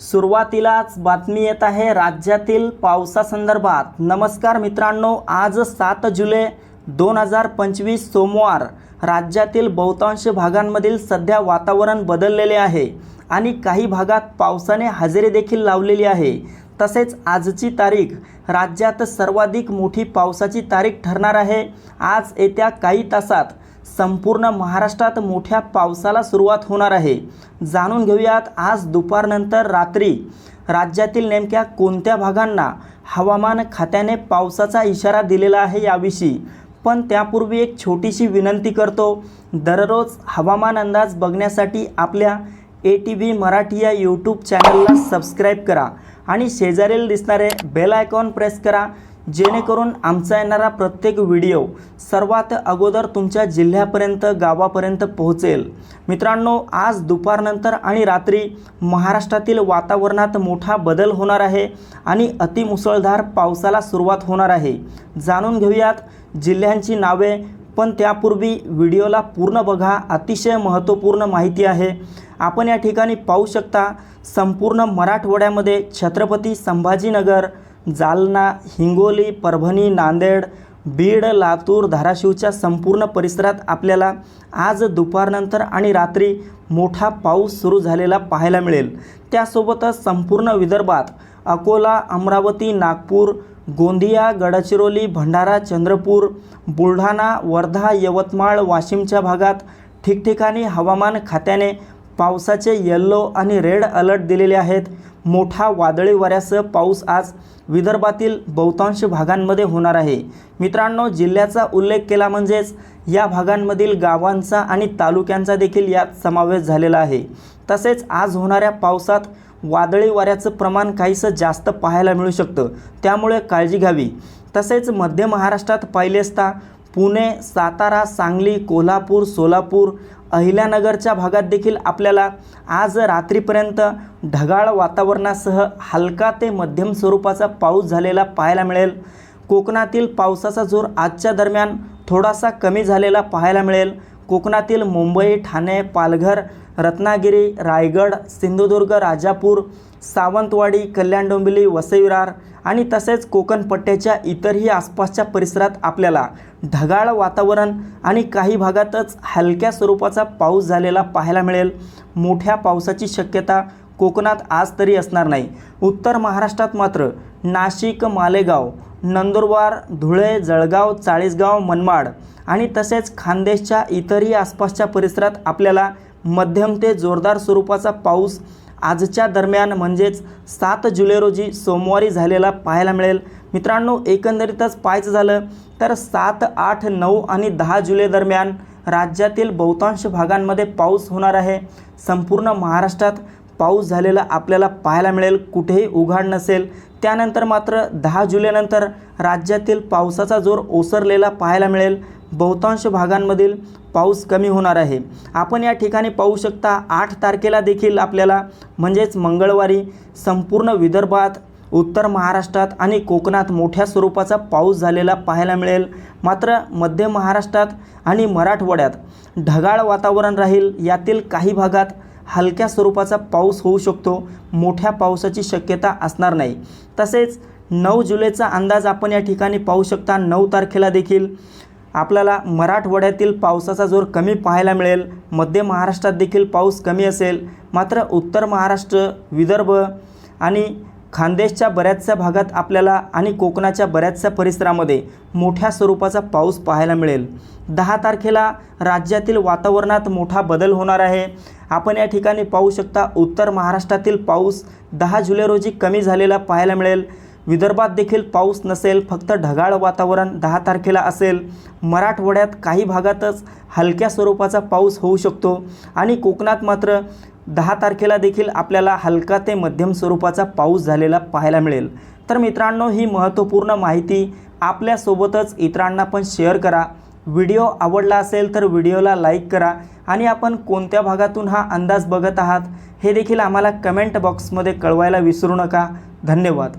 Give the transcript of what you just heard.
सुरुवातीलाच बातमी येत आहे राज्यातील पावसासंदर्भात. नमस्कार मित्रांनो आज सात जुलै दोन हजार पंचवीस सोमवार राज्यातील बहुतांश भागांमधील सध्या वातावरण बदललेले आहे आणि काही भागात पावसाने हजेरी देखील लावलेली आहे. तसेच आजची तारीख राज्यात सर्वाधिक मोठी पावसाची तारीख ठरणार आहे. आज येत्या काही तासात संपूर्ण महाराष्ट्रात मोठ्या पावसाला सुरुवात होणार आहे. जाणून घेऊयात आज दुपारनंतर रात्री. राज्यातील नेमक्या कोणत्या भागांना हवामान खात्याने पावसाचा इशारा दिलेला आहे याविषयी? पण त्यापूर्वी एक छोटीशी विनंती करतो. दररोज हवामान अंदाज बघण्यासाठी आपल्या ए टी व्ही मराठी या यूट्यूब चॅनलला सबस्क्राईब करा आणि शेजारील दिसणारे बेल आयकॉन प्रेस करा. जेणेकरून आमचा येणारा प्रत्येक व्हिडिओ सर्वात अगोदर तुमच्या जिल्ह्यापर्यंत गावापर्यंत पोहोचेल. मित्रांनो आज दुपारनंतर आणि रात्री महाराष्ट्रातील वातावरणात मोठा बदल होणार आहे आणि अतिमुसळधार पावसाला सुरुवात होणार आहे. जाणून घेऊयात जिल्ह्यांची नावे पण त्यापूर्वी व्हिडिओला पूर्ण बघा अतिशय महत्त्वपूर्ण माहिती आहे. आपण या ठिकाणी पाहू शकता संपूर्ण मराठवाड्यामध्ये छत्रपती संभाजीनगर जालना हिंगोली परभणी नांदेड बीड लातूर धाराशिवच्या संपूर्ण परिसरात आपल्याला आज दुपारनंतर आणि रात्री मोठा पाऊस सुरू झालेला पाहायला मिळेल. त्यासोबतच संपूर्ण विदर्भात अकोला अमरावती नागपूर गोंदिया गडचिरोली भंडारा चंद्रपूर बुलढाणा वर्धा यवतमाळ वाशिमच्या भागात ठिकठिकाणी हवामान खात्याने पावसाचे येल्लो आणि रेड अलर्ट दिलेले आहेत. मोठा वादळी वाऱ्यासह पाऊस आज विदर्भातील बहुतांश भागांमध्ये होणार आहे. मित्रांनो जिल्ह्याचा उल्लेख केला म्हणजेच या भागांमधील गावांचा आणि तालुक्यांचा देखील यात समावेश झालेला आहे. तसेच आज होणाऱ्या पावसात वादळी वाऱ्याचं प्रमाण काहीसं जास्त पाहायला मिळू शकतं. त्यामुळे काळजी घ्यावी. तसेच मध्य महाराष्ट्रात पाहिले असता पुणे सातारा सांगली कोल्हापूर सोलापूर अहिल्यानगरच्या भागात देखील आपल्याला आज रात्रीपर्यंत ढगाळ वातावरणासह हलका ते मध्यम स्वरूपाचा पाऊस झालेला पाहायला मिळेल. कोकणातील पावसाचा जोर आजच्या दरम्यान थोडासा कमी झालेला पाहायला मिळेल. कोकणातील मुंबई ठाणे पालघर रत्नागिरी रायगड सिंधुदुर्ग राजापूर सावंतवाडी कल्याण डोंबिवली वसईविरार आणि तसेच कोकण पट्ट्याच्या इतरही आसपासच्या परिसरात आपल्याला ढगाळ वातावरण आणि काही भागातच हलक्या स्वरूपाचा पाऊस झालेला पाहायला मिळेल. मोठ्या पावसाची शक्यता कोकणात आज तरी असणार नाही. उत्तर महाराष्ट्रात मात्र नाशिक मालेगाव नंदुरबार धुळे जळगाव चाळीसगाव मनमाड आणि तसेच खानदेशच्या इतरही आसपासच्या परिसरात आपल्याला मध्यम ते जोरदार स्वरूपाचा पाऊस आजच्या दरम्यान म्हणजेच सात जुलै रोजी सोमवारी झालेला पाहायला मिळेल. मित्रांनो एकंदरीतच पाहायचं झालं तर सात आठ नऊ आणि दहा जुलै दरम्यान राज्यातील बहुतांश भागांमध्ये पाऊस होणार आहे. संपूर्ण महाराष्ट्रात पाऊस झालेला आपल्याला पाहायला मिळेल. कुठेही उघाड नसेल. त्यानंतर मात्र दहा जुलैनंतर राज्यातील पावसाचा जोर ओसरलेला पाहायला मिळेल. बहुतांश भागांमधील पाऊस कमी होणार आहे. आपण या ठिकाणी पाहू शकता आठ तारखेला देखील आपल्याला म्हणजेच मंगळवारी संपूर्ण विदर्भात उत्तर महाराष्ट्रात आणि कोकणात मोठ्या स्वरूपाचा पाऊस झालेला पाहायला मिळेल. मात्र मध्य महाराष्ट्रात आणि मराठवाड्यात ढगाळ वातावरण राहील. यातील काही भागात हलक्या स्वरूपाचा पाऊस होऊ शकतो. मोठ्या पावसाची शक्यता असणार नाही. तसेच नऊ जुलैचा अंदाज आपण या ठिकाणी पाहू शकता. नऊ तारखेला देखील आपल्याला मराठवाड्यातील पावसाचा जोर कमी पाहायला मिळेल. मध्य महाराष्ट्रात देखील पाऊस कमी असेल. मात्र उत्तर महाराष्ट्र विदर्भ आणि खानदेशच्या बऱ्याचशा भागात आपल्याला आणि कोकणाच्या बऱ्याचशा परिसरामध्ये मोठ्या स्वरूपाचा पाऊस पाहायला मिळेल. दहा तारखेला राज्यातील वातावरणात मोठा बदल होणार आहे. आपण या ठिकाणी पाहू शकता उत्तर महाराष्ट्रातील पाऊस दहा जुलै रोजी कमी झालेला पाहायला मिळेल. विदर्भात देखील पाऊस नसेल फक्त ढगाळ वातावरण दहा तारखेला असेल. मराठवाड्यात काही भागातच हलक्या स्वरूपाचा पाऊस होऊ शकतो आणि कोकणात मात्र दहा तारखेला देखील आपल्याला हलका ते मध्यम स्वरूपाचा पाऊस झालेला पाहायला मिळेल. तर मित्रांनो ही महत्त्वपूर्ण माहिती आपल्यासोबतच इतरांना पण शेअर करा. व्हिडिओ आवडला असेल तर व्हिडिओला लाईक करा आणि आपण कोणत्या भागातून हा अंदाज बघत आहात हे देखील आम्हाला कमेंट बॉक्समध्ये कळवायला विसरू नका. धन्यवाद.